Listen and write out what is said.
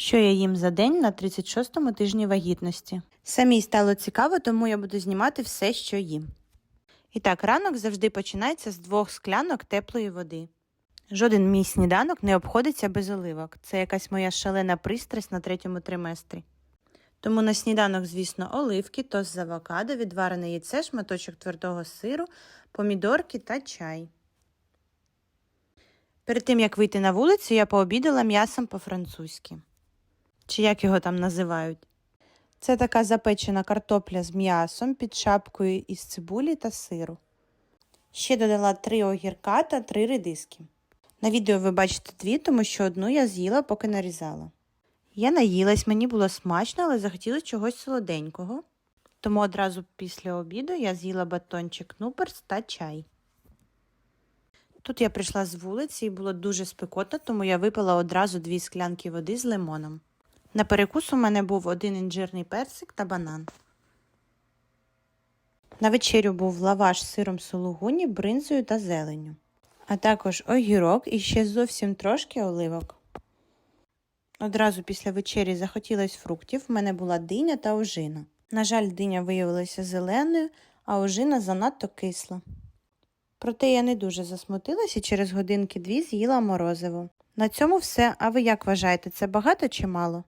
Що я їм за день на 36-му тижні вагітності. Самій стало цікаво, тому я буду знімати все, що їм. І так, ранок завжди починається з двох склянок теплої води. Жоден мій сніданок не обходиться без оливок. Це якась моя шалена пристрасть на третьому триместрі. Тому на сніданок, звісно, оливки, тост з авокадо, відварене яйце, шматочок твердого сиру, помідорки та чай. Перед тим, як вийти на вулицю, я пообідала м'ясом по-французьки. Чи як його там називають? Це така запечена картопля з м'ясом під шапкою із цибулі та сиру. Ще додала три огірка та три редиски. На відео ви бачите дві, тому що одну я з'їла, поки нарізала. Я наїлась, мені було смачно, але захотілося чогось солоденького. Тому одразу після обіду я з'їла батончик нуперс та чай. Тут я прийшла з вулиці і було дуже спекотно, тому я випила одразу дві склянки води з лимоном. На перекус у мене був один інжирний персик та банан. На вечерю був лаваш з сиром сулугуні, бринзою та зеленню, а також огірок і ще зовсім трошки оливок. Одразу після вечері захотілось фруктів. В мене була диня та ожина. На жаль, диня виявилася зеленою, а ожина занадто кисла. Проте я не дуже засмутилася і через годинки дві з'їла морозиво. На цьому все. А ви як вважаєте, це багато чи мало?